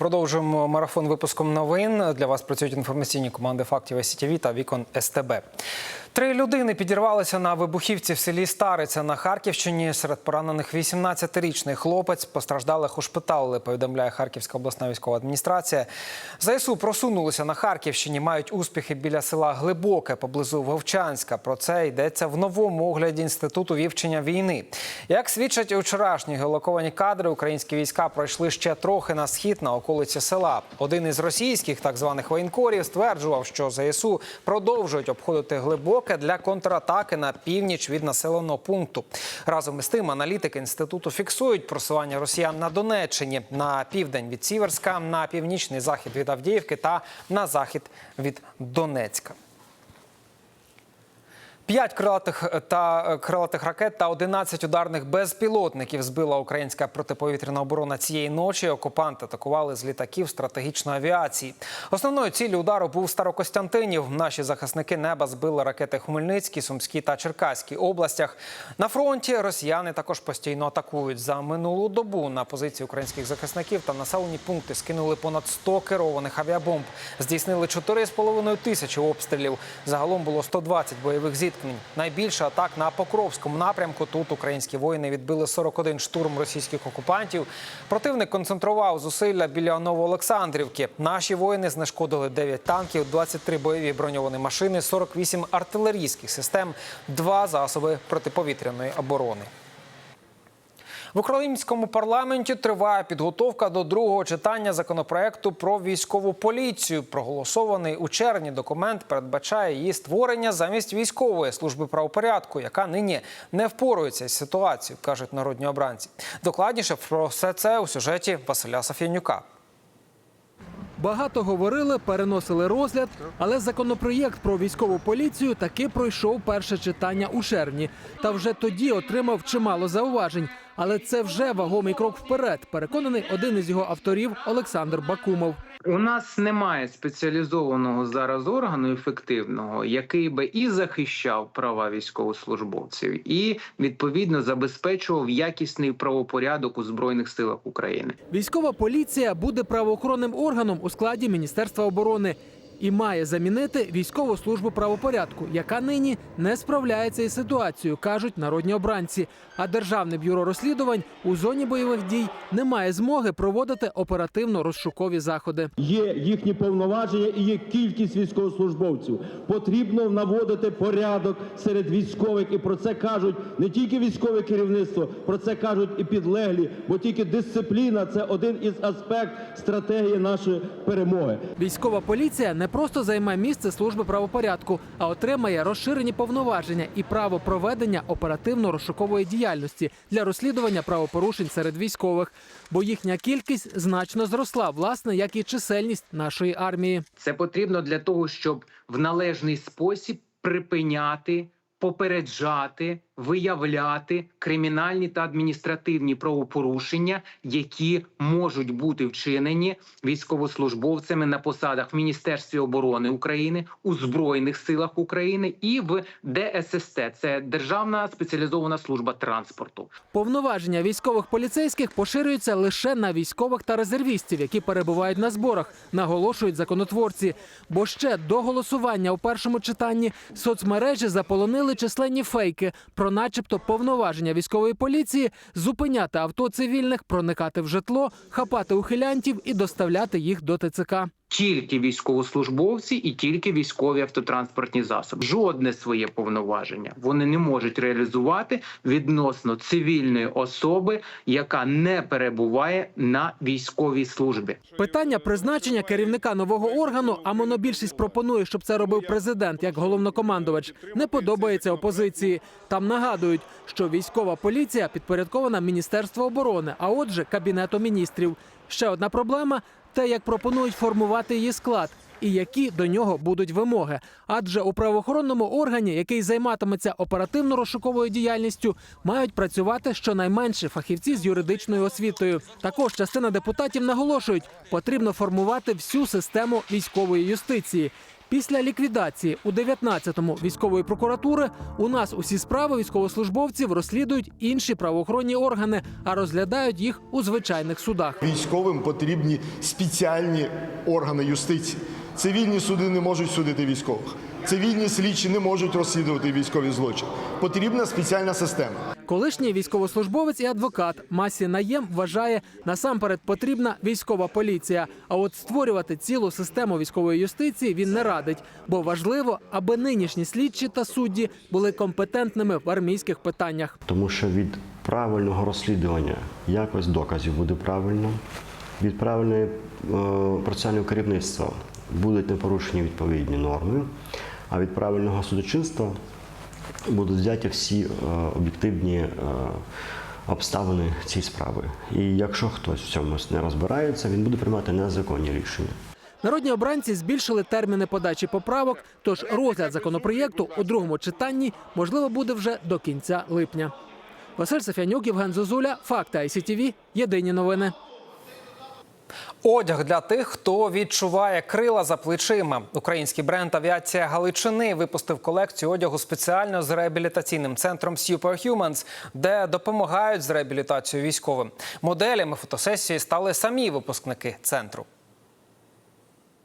Продовжуємо марафон випуском новин. Для вас працюють інформаційні команди фактів СІТВ та вікон СТБ. Три людини підірвалися на вибухівці в селі Стариця на Харківщині. Серед поранених 18-річний хлопець постраждалих ушпиталили, повідомляє Харківська обласна військова адміністрація. ЗСУ просунулися на Харківщині, мають успіхи біля села Глибоке поблизу Вовчанська. Про це йдеться в новому огляді інституту вивчення війни. Як свідчать вчорашні геолоковані кадри, українські війська пройшли ще трохи на схід на околиці села. Один із російських так званих воєнкорів стверджував, що ЗСУ продовжують обходити глибоке для контратаки на північ від населеного пункту. Разом із тим, аналітики інституту фіксують просування росіян на Донеччині на південь від Сіверська, на північний захід від Авдіївки та на захід від Донецька. П'ять крилатих та крилатих ракет та 11 ударних безпілотників збила українська протиповітряна оборона цієї ночі. Окупанти атакували з літаків стратегічної авіації. Основною ціллю удару був Старокостянтинів. Наші захисники неба збили ракети Хмельницькій, Сумській та Черкаській областях. На фронті росіяни також постійно атакують. За минулу добу на позиції українських захисників та населені пункти скинули понад 100 керованих авіабомб. Здійснили 4,5 тисячі обстрілів. Загалом було 120 бойових зіткнень. Найбільше атак на Покровському напрямку. Тут українські воїни відбили 41 штурм російських окупантів. Противник концентрував зусилля біля Новоолександрівки. Наші воїни знешкодили 9 танків, 23 бойові броньовані машини, 48 артилерійських систем, 2 засоби протиповітряної оборони. В українському парламенті триває підготовка до другого читання законопроекту про військову поліцію. Проголосований у червні документ передбачає її створення замість військової служби правопорядку, яка нині не впорується з ситуацією, кажуть народні обранці. Докладніше про все це у сюжеті Василя Сафянюка. Багато говорили, переносили розгляд, але законопроєкт про військову поліцію таки пройшов перше читання у червні. Та вже тоді отримав чимало зауважень. Але це вже вагомий крок вперед. Переконаний один із його авторів Олександр Бакумов. У нас немає спеціалізованого зараз органу ефективного, який би і захищав права військовослужбовців, і відповідно забезпечував якісний правопорядок у збройних силах України. Військова поліція буде правоохоронним органом у складі Міністерства оборони і має замінити військову службу правопорядку, яка нині не справляється із ситуацією, кажуть народні обранці. А державне бюро розслідувань у зоні бойових дій не має змоги проводити оперативно-розшукові заходи. Є їхні повноваження і є кількість військовослужбовців. Потрібно наводити порядок серед військових, і про це кажуть не тільки військове керівництво, про це кажуть і підлеглі, бо тільки дисципліна це один із аспект стратегії нашої перемоги. Військова поліція не просто займе місце служби правопорядку, а отримає розширені повноваження і право проведення оперативно-розшукової діяльності для розслідування правопорушень серед військових, бо їхня кількість значно зросла, власне, як і чисельність нашої армії. Це потрібно для того, щоб в належний спосіб припиняти, попереджати, виявляти кримінальні та адміністративні правопорушення, які можуть бути вчинені військовослужбовцями на посадах в Міністерстві оборони України, у Збройних силах України і в ДССТ – це Державна спеціалізована служба транспорту. Повноваження військових поліцейських поширюються лише на військових та резервістів, які перебувають на зборах, наголошують законотворці. Бо ще до голосування у першому читанні соцмережі заполонили численні фейки про, начебто, повноваження військової поліції зупиняти авто цивільних, проникати в житло, хапати ухилянтів і доставляти їх до ТЦК. Тільки військовослужбовці і тільки військові автотранспортні засоби. Жодне своє повноваження вони не можуть реалізувати відносно цивільної особи, яка не перебуває на військовій службі. Питання призначення керівника нового органу, а монобільшість пропонує, щоб це робив президент як головнокомандувач, не подобається опозиції. Там нагадують, що військова поліція підпорядкована Міністерству оборони, а отже, кабінету міністрів. Ще одна проблема те, як пропонують формувати її склад. І які до нього будуть вимоги, адже у правоохоронному органі, який займатиметься оперативно-розшуковою діяльністю, мають працювати щонайменше фахівці з юридичною освітою. Також частина депутатів наголошують, потрібно формувати всю систему військової юстиції. Після ліквідації у 19-му військової прокуратури у нас усі справи військовослужбовців розслідують інші правоохоронні органи, а розглядають їх у звичайних судах. Військовим потрібні спеціальні органи юстиції. Цивільні суди не можуть судити військових. Цивільні слідчі не можуть розслідувати військові злочини. Потрібна спеціальна система. Колишній військовослужбовець і адвокат Масі Наєм вважає, насамперед потрібна військова поліція. А от створювати цілу систему військової юстиції він не радить, бо важливо, аби нинішні слідчі та судді були компетентними в армійських питаннях. Тому що від правильного розслідування якось доказів буде правильно, від правильної е, процесуального керівництва будуть не порушені відповідні норми, а від правильного судочинства будуть взяті всі е, об'єктивні е, обставини цієї справи. І якщо хтось в цьому не розбирається, він буде приймати незаконні рішення. Народні обранці збільшили терміни подачі поправок, тож розгляд законопроєкту у другому читанні можливо буде вже до кінця липня. Василь Сафянюк, Євген Зозуля, Факти ICTV. Єдині новини. Одяг для тих, хто відчуває крила за плечима. Український бренд Авіація Галичини випустив колекцію одягу спеціально з реабілітаційним центром Superhumans, де допомагають з реабілітацією військовим. Моделями фотосесії стали самі випускники центру.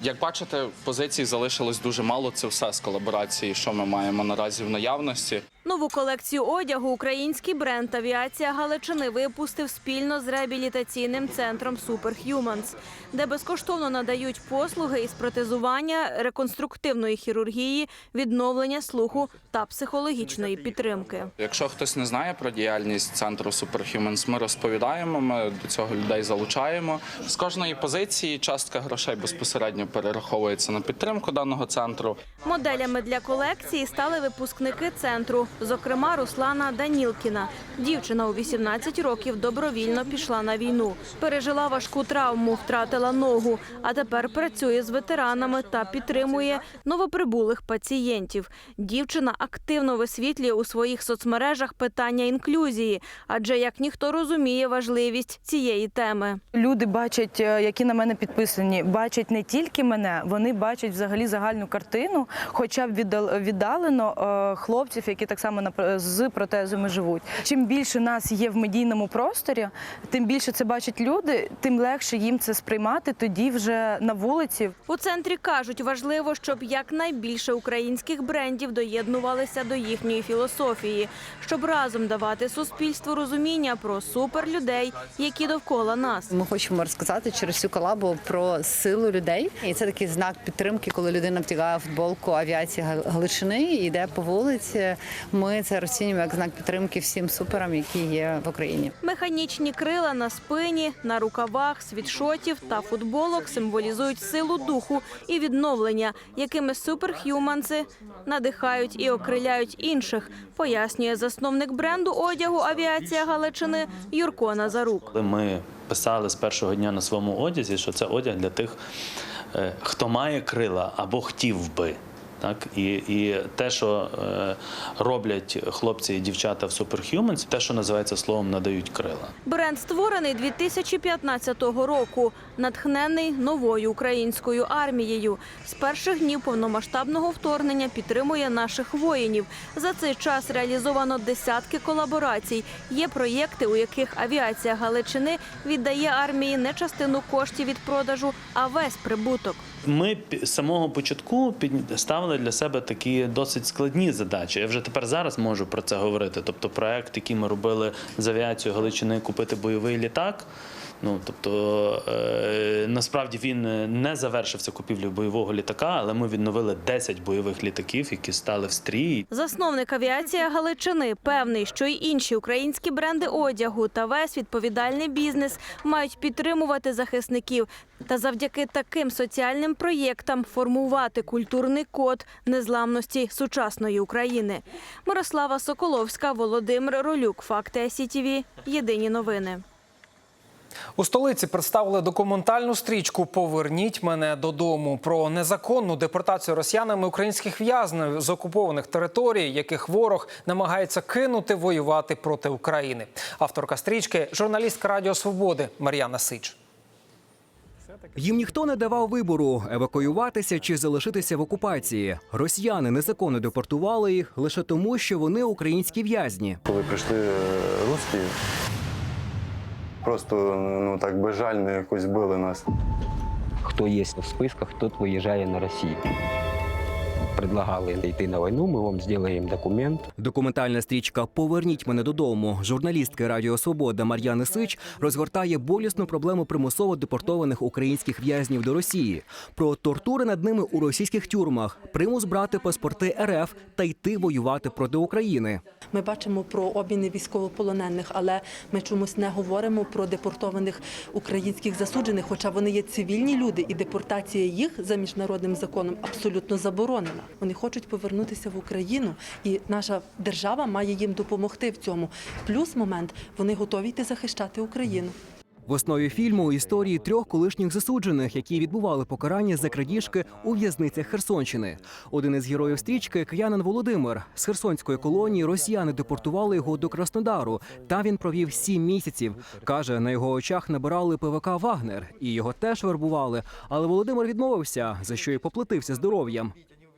Як бачите, позицій залишилось дуже мало. Це все з колаборації, що ми маємо наразі в наявності. Нову колекцію одягу український бренд Авіація Галичини випустив спільно з реабілітаційним центром Superhumans, де безкоштовно надають послуги із протезування, реконструктивної хірургії, відновлення слуху та психологічної підтримки. Якщо хтось не знає про діяльність центру Superhumans, ми розповідаємо. Ми до цього людей залучаємо. З кожної позиції частка грошей безпосередньо перераховується на підтримку даного центру. Моделями для колекції стали випускники центру, зокрема Руслана Данілкіна. Дівчина у 18 років добровільно пішла на війну. Пережила важку травму, втратила ногу, а тепер працює з ветеранами та підтримує новоприбулих пацієнтів. Дівчина активно висвітлює у своїх соцмережах питання інклюзії, адже як ніхто розуміє важливість цієї теми. Люди бачать, е, які на мене підписані, бачать не тільки мене, вони бачать взагалі загальну картину, хоча б віддал- віддалено е, хлопців, які так само на пр- з протезами живуть. Чим більше нас є в медійному просторі, тим більше це бачать люди, тим легше їм це сприймати тоді вже на вулиці. У центрі кажуть, важливо, щоб якнайбільше українських брендів доєднувалися до їхньої філософії, щоб разом давати суспільству розуміння про суперлюдей, які довкола нас. Ми хочемо розказати через цю колабу про силу людей, і це такий знак підтримки, коли людина втягає футболку авіації Гал- Галичини і йде по вулиці. Ми це розцінюємо як знак підтримки всім суперам, які є в Україні. Механічні крила на спині, на рукавах, світшотів та футболок символізують силу духу і відновлення, якими суперх'юманси надихають і окриляють інших, пояснює засновник бренду одягу Авіація Галичини Юрко Назарук. Ми писали з першого дня на своєму одязі, що це одяг для тих, е, хто має крила або хотів би. Так, і, і те, що е, роблять хлопці і дівчата в Superhumans, те, що називається словом, надають крила. Бренд створений 2015 року, натхнений новою українською армією. З перших днів повномасштабного вторгнення підтримує наших воїнів. За цей час реалізовано десятки колаборацій. Є проєкти, у яких авіація Галичини віддає армії не частину коштів від продажу, а весь прибуток. Ми з самого початку ставили для себе такі досить складні задачі. Я вже тепер зараз можу про це говорити. Тобто, проект, який ми робили з авіацією Галичини, купити бойовий літак. Ну тобто е, насправді він не завершився купівлею бойового літака, але ми відновили 10 бойових літаків, які стали в стрій. Засновник авіація Галичини певний, що й інші українські бренди одягу та весь відповідальний бізнес мають підтримувати захисників та завдяки таким соціальним проєктам формувати культурний код незламності сучасної України. Мирослава Соколовська, Володимир Ролюк. Факти СІТІВІ. Єдині новини. У столиці представили документальну стрічку Поверніть мене додому про незаконну депортацію росіянами українських в'язнів з окупованих територій, яких ворог намагається кинути воювати проти України. Авторка стрічки журналістка Радіо Свободи Мар'яна Сич. Їм ніхто не давав вибору евакуюватися чи залишитися в окупації. Росіяни незаконно депортували їх лише тому, що вони українські в'язні. Коли прийшли е, русські, просто ну так безжально якось били нас. Хто є в списках, тот виїжджає на Росію. Предлагали йти на війну, ми вам зробимо документ. Документальна стрічка Поверніть мене додому. Журналістки Радіо Свобода Мар'яни Сич розгортає болісну проблему примусово депортованих українських в'язнів до Росії, про тортури над ними у російських тюрмах, примус брати паспорти РФ та йти воювати проти України. Ми бачимо про обміни військовополонених, але ми чомусь не говоримо про депортованих українських засуджених, хоча вони є цивільні люди, і депортація їх за міжнародним законом абсолютно заборонена. Вони хочуть повернутися в Україну, і наша держава має їм допомогти в цьому. Плюс момент вони готові йти захищати Україну. В основі фільму історії трьох колишніх засуджених, які відбували покарання за крадіжки у в'язницях Херсонщини. Один із героїв стрічки киянин Володимир з Херсонської колонії. Росіяни депортували його до Краснодару. Там він провів сім місяців. каже, на його очах набирали ПВК Вагнер, і його теж вербували. Але Володимир відмовився, за що й поплатився здоров'ям.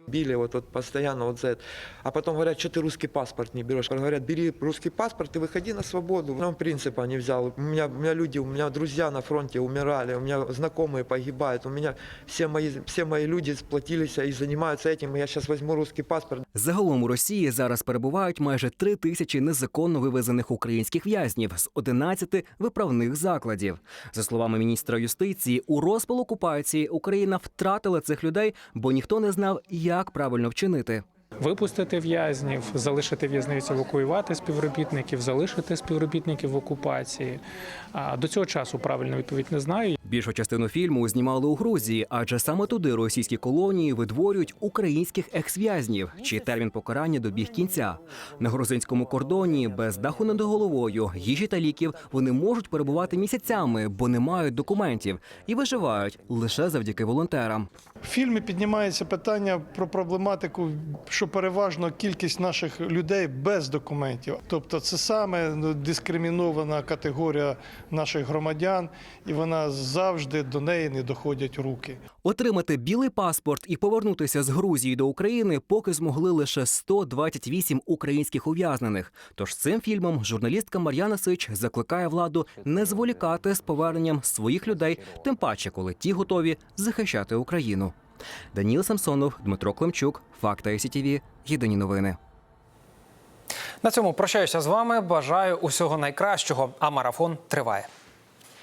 Били вот, вот постоянно вот за это. А потом говорят, что ты русский паспорт не берешь. Говорят, бери русский паспорт и выходи на свободу. Он принципа не взял. У меня, у меня люди, у меня друзья на фронте умирали, у меня знакомые погибают. У меня все мои, все мои люди сплотились и занимаются этим. и Я сейчас возьму русский паспорт. Загалом у Росії зараз перебувають майже три тисячі незаконно вивезених українських в'язнів з 11 виправних закладів. За словами міністра юстиції, у розпал окупації Україна втратила цих людей, бо ніхто не знав, як правильно вчинити. Випустити в'язнів, залишити в'язницю, евакуювати співробітників, залишити співробітників в окупації. До цього часу правильну відповідь не знаю. Більшу частину фільму знімали у Грузії, адже саме туди російські колонії видворюють українських екс-в'язнів, чий термін покарання добіг кінця. На грузинському кордоні без даху над головою, їжі та ліків вони можуть перебувати місяцями, бо не мають документів і виживають лише завдяки волонтерам. В фільмі піднімається питання про проблематику, що переважно кількість наших людей без документів. Тобто це саме дискримінована категорія наших громадян, і вона завжди до неї не доходять руки. Отримати білий паспорт і повернутися з Грузії до України поки змогли лише 128 українських ув'язнених. Тож цим фільмом журналістка Мар'яна Сич закликає владу не зволікати з поверненням своїх людей, тим паче, коли ті готові захищати Україну. Даніл Самсонов, Дмитро Климчук, Факта СІТІВІ. Єдині новини. На цьому прощаюся з вами. Бажаю усього найкращого. А марафон триває.